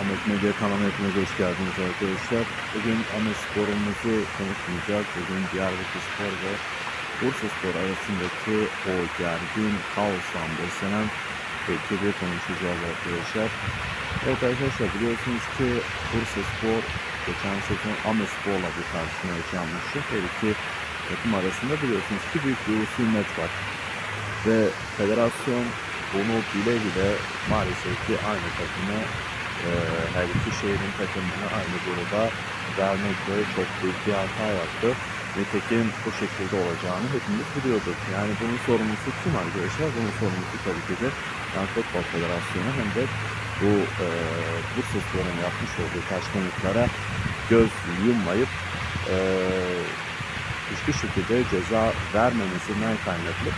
Ahmet Medya kanalıma hepiniz hoş geldiniz arkadaşlar. Bugün ana sporumuzu konuşmayacağız. Bugün Diyarbakır Spor ve Bursa Spor arasındaki o gergin kaostan beslenen ekibi konuşacağız arkadaşlar. Evet arkadaşlar biliyorsunuz ki Bursa Spor geçen sezon Ahmet Spor'la bir karşısına yaşanmıştı. Her iki takım arasında biliyorsunuz ki büyük bir husumet var. Ve federasyon bunu bile bile maalesef ki aynı takımı e, her iki şehrin takımını aynı gruba vermekle çok büyük bir hata yaptı. Nitekim bu şekilde olacağını hepimiz biliyorduk. Yani bunun sorumlusu kim arkadaşlar? Bunun sorumlusu tabii ki de hem Futbol Federasyonu hem de bu e, Bursa Spor'un yapmış olduğu taşkınlıklara göz yummayıp e, hiçbir şekilde ceza vermemesinden kaynaklı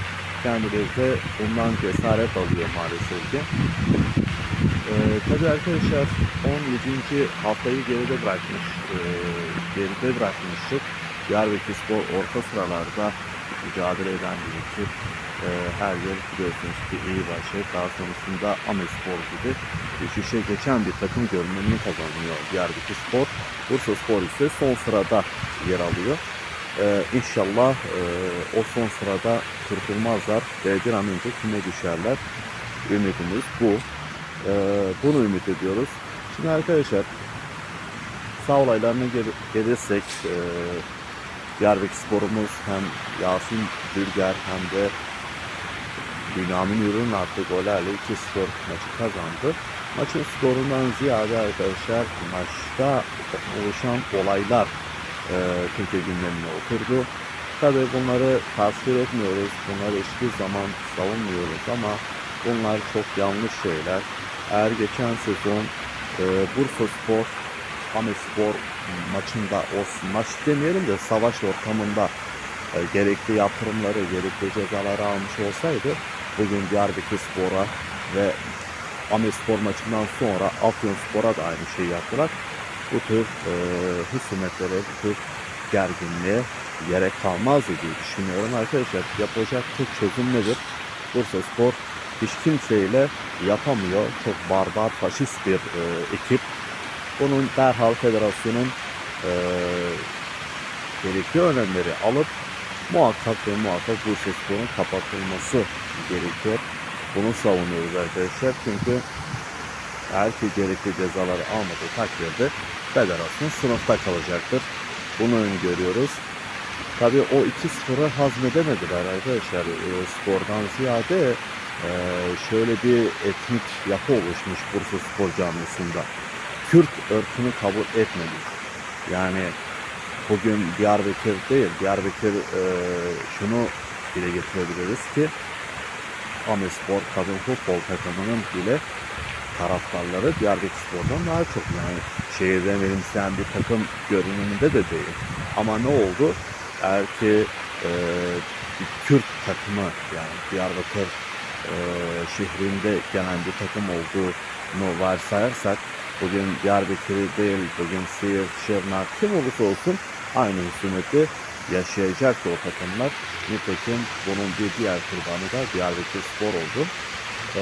kendileri de bundan cesaret alıyor maalesef ki. Ee, tabii arkadaşlar 17. haftayı geride bırakmış, e, geride bırakmıştık. Diyarbakır Spor orta sıralarda mücadele eden bir ekip. Ee, her yıl biliyorsunuz ki iyi başlayıp daha sonrasında Amespor gibi düşüşe geçen bir takım görünümünü kazanıyor Diyarbakır Spor. Bursa Spor ise son sırada yer alıyor. Ee, inşallah e, o son sırada kurtulmazlar ve bir an önce küme düşerler. Ümidimiz bu. Ee, bunu ümit ediyoruz. Şimdi arkadaşlar sağ olaylarına gel- gelirsek e, Diyarbakır sporumuz hem Yasin Bülger hem de Bünyamin Ürün attığı gollerle 2-0 maçı kazandı. Maçın skorundan ziyade arkadaşlar maçta oluşan olaylar e, Türkiye gündemine oturdu. Tabii bunları tasvir etmiyoruz, bunları hiçbir zaman savunmuyoruz ama bunlar çok yanlış şeyler. Eğer geçen sezon e, Bursa Spor, Ahmet Spor maçında o maç demeyelim de savaş ortamında e, gerekli yaptırımları, gerekli cezaları almış olsaydı bugün Diyarbakır Spor'a ve Ahmet Spor maçından sonra Afyon Spor'a da aynı şeyi yaptılar. Bu tür e, husumetlere, bu tür gerginliğe gerek kalmaz diye düşünüyorum arkadaşlar. Yapacak tek çözüm nedir? Bursa Spor hiç kimseyle yapamıyor. Çok barbar, faşist bir e, ekip. Bunun derhal federasyonun e, gerekli önlemleri alıp muhakkak ve muhakkak Bursa Spor'un kapatılması gerekiyor. Bunu savunuyoruz arkadaşlar. Çünkü eğer ki gerekli cezaları almadığı takdirde federasyon sınıfta kalacaktır. Bunu öngörüyoruz. Tabii o 2-0'ı hazmedemediler arkadaşlar. E, spordan ziyade e, şöyle bir etnik yapı oluşmuş Bursa Spor camiasında. Kürt ırkını kabul etmedi. Yani bugün Diyarbakır değil, Diyarbakır e, şunu dile getirebiliriz ki Amespor kadın futbol takımının bile taraftarları Diyarbakır Spor'dan daha çok yani şehirden benimseyen bir takım görünümünde de değil. Ama ne oldu? Eğer ki e, bir Kürt takımı yani Diyarbakır e, şehrinde gelen bir takım olduğunu varsayarsak bugün Diyarbakır'ı değil, bugün Siirt, Şırnak kim olursa olsun aynı husumeti yaşayacaktı o takımlar. Nitekim bunun bir diğer kurbanı da Diyarbakır Spor oldu. Ee,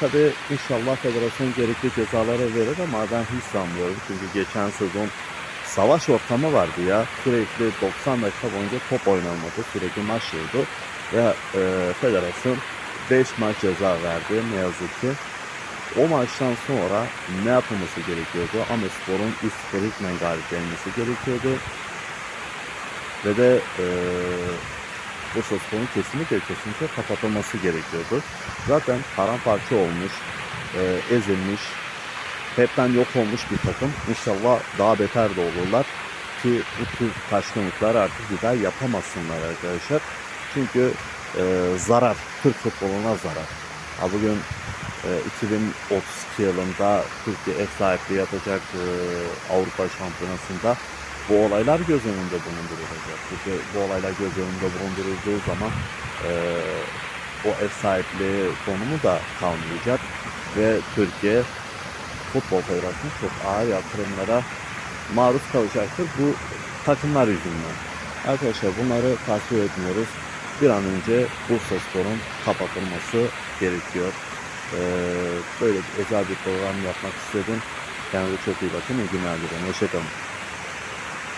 tabii inşallah federasyon gerekli cezaları verir ama ben hiç sanmıyorum. Çünkü geçen sezon savaş ortamı vardı ya. Sürekli 90 dakika boyunca top oynanmadı. Sürekli maç oldu. Ve e, federasyon 5 maç ceza verdi ne yazık ki. O maçtan sonra ne yapılması gerekiyordu? Amespor'un 3-0 hükmen galip gelmesi gerekiyordu. Ve de e, Bursa Spor'un kesinlikle kesinlikle kapatılması gerekiyordu. Zaten paramparça olmuş, e, ezilmiş, hepten yok olmuş bir takım. İnşallah daha beter de olurlar ki bu tür taşkınlıkları artık bir daha yapamasınlar arkadaşlar. Çünkü e, zarar, Türk futboluna zarar. Ha bugün e, 2032 yılında Türkiye ev sahipliği yapacak e, Avrupa Şampiyonası'nda bu olaylar göz önünde bulundurulacak. Çünkü bu olaylar göz önünde bulundurulduğu zaman e, o ev sahipliği konumu da kalmayacak ve Türkiye Futbol Federasyonu çok ağır yaptırımlara maruz kalacaktır bu takımlar yüzünden. Arkadaşlar bunları tasvir etmiyoruz. Bir an önce Bursa Spor'un kapatılması gerekiyor. Ee, böyle özel bir program yapmak istedim. Kendinize çok iyi bakın. İyi günler dilerim. Hoşçakalın.